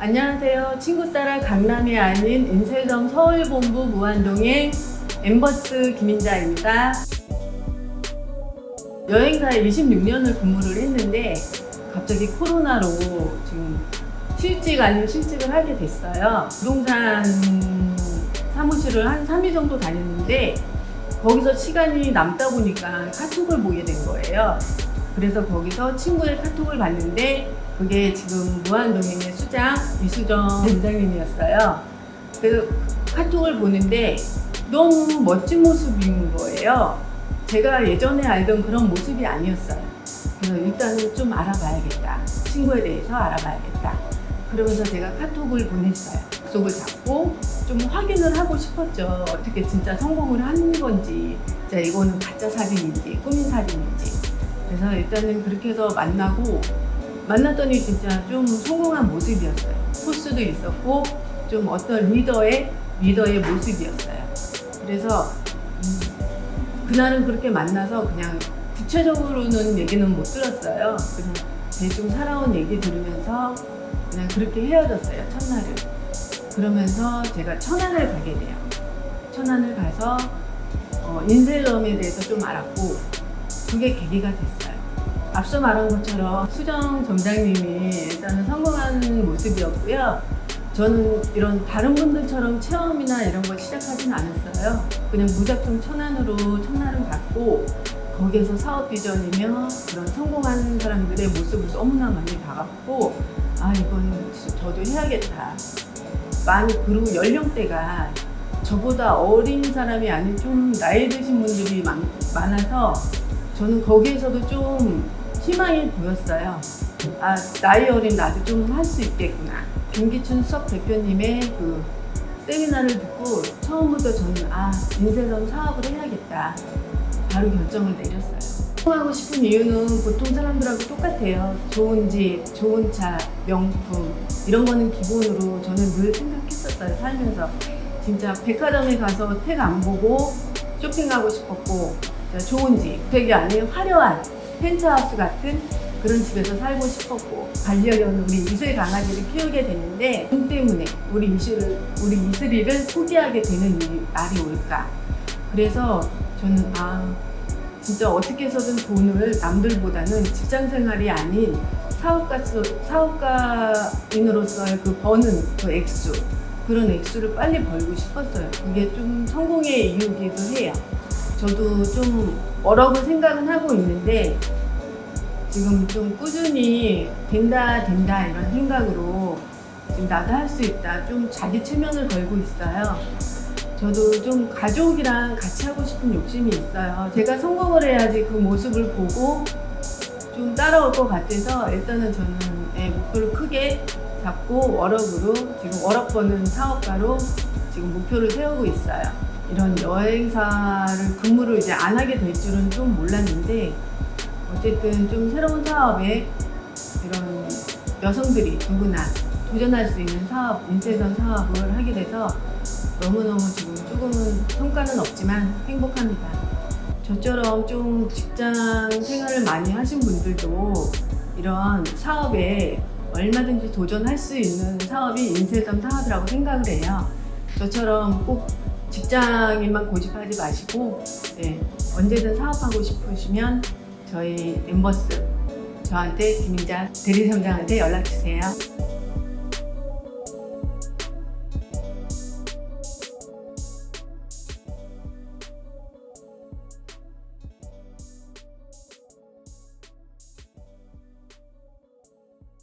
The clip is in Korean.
안녕하세요. 친구 따라 강남이 아닌 인쇄점 서울본부 무한동의 엠버스 김인자입니다. 여행사에 26년을 근무를 했는데 갑자기 코로나로 지금 실직 아닌 실직을 하게 됐어요. 부동산 사무실을 한 3일 정도 다녔는데 거기서 시간이 남다 보니까 카톡을 보게 된 거예요. 그래서 거기서 친구의 카톡을 봤는데 그게 지금 무한도행의 수장 이수정 원장님이었어요. 그래서 카톡을 보는데 너무 멋진 모습인 거예요. 제가 예전에 알던 그런 모습이 아니었어요. 그래서 일단은 좀 알아봐야겠다. 친구에 대해서 알아봐야겠다. 그러면서 제가 카톡을 보냈어요. 약속을 잡고 좀 확인을 하고 싶었죠. 어떻게 진짜 성공을 하는 건지, 진짜 이거는 가짜 사진인지, 꾸민 사진인지. 그래서 일단은 그렇게 해서 만나고, 만났더니 진짜 좀 성공한 모습이었어요. 포스도 있었고, 좀 어떤 리더의, 리더의 모습이었어요. 그래서, 음, 그날은 그렇게 만나서 그냥 구체적으로는 얘기는 못 들었어요. 그냥 대충 살아온 얘기 들으면서 그냥 그렇게 헤어졌어요, 첫날을. 그러면서 제가 천안을 가게 돼요. 천안을 가서 어, 인셀럼에 대해서 좀 알았고 그게 계기가 됐어요. 앞서 말한 것처럼 수정 점장님이 일단은 성공한 모습이었고요. 저는 이런 다른 분들처럼 체험이나 이런 걸 시작하진 않았어요. 그냥 무작정 천안으로 첫날은 갔고 거기에서 사업 비전이며 그런 성공한 사람들의 모습을 너무나 많이 봐갖고 아 이건 저도 해야겠다. 많이 그리고 연령대가 저보다 어린 사람이 아닌 좀 나이 드신 분들이 많, 많아서 저는 거기에서도 좀 희망이 보였어요. 아 나이 어린 나도 좀 할 수 있겠구나. 김기춘 수석 대표님의 그 세미나를 듣고 처음부터 저는 아 인쇄점 사업을 해야겠다. 바로 결정을 내렸어요. 성공하고 싶은 이유는 보통 사람들하고 똑같아요. 좋은 집, 좋은 차, 명품 이런 거는 기본으로 저는 늘 생각했었어요. 살면서 진짜 백화점에 가서 택 안 보고 쇼핑하고 싶었고 좋은 집, 되게 아닌 화려한 펜트하우스 같은 그런 집에서 살고 싶었고 반려견 우리 이슬 강아지를 키우게 됐는데 돈 때문에 우리 이슬을 우리 이슬이를 포기하게 되는 이- 날이 올까? 그래서 저는 아 진짜 어떻게 해서든 돈을 남들보다는 직장 생활이 아닌 사업가 사업가인으로서의 그 버는 그 액수 그런 액수를 빨리 벌고 싶었어요. 그게 좀 성공의 이유기도 해요. 저도 좀 뭐라고 생각은 하고 있는데 지금 좀 꾸준히 된다 된다 이런 생각으로 지금 나도 할 수 있다 좀 자기 체면을 걸고 있어요. 저도 좀 가족이랑 같이 하고 싶은 욕심이 있어요. 제가 성공을 해야지 그 모습을 보고 좀 따라올 것 같아서 일단은 저는 예, 목표를 크게 잡고 워럭으로 지금 워럭 버는 사업가로 지금 목표를 세우고 있어요. 이런 여행사를 근무를 이제 안 하게 될 줄은 좀 몰랐는데 어쨌든 좀 새로운 사업에 이런 여성들이 누구나 도전할 수 있는 사업, 인쇄전 사업을 하게 돼서 너무너무 지금 조금은 성과는 없지만 행복합니다. 저처럼 좀 직장 생활을 많이 하신 분들도 이런 사업에 얼마든지 도전할 수 있는 사업이 인쇄점 사업이라고 생각을 해요. 저처럼 꼭 직장인만 고집하지 마시고 예, 언제든 사업하고 싶으시면 저희 엠버스 저한테 김인자 대리점장한테 연락 주세요.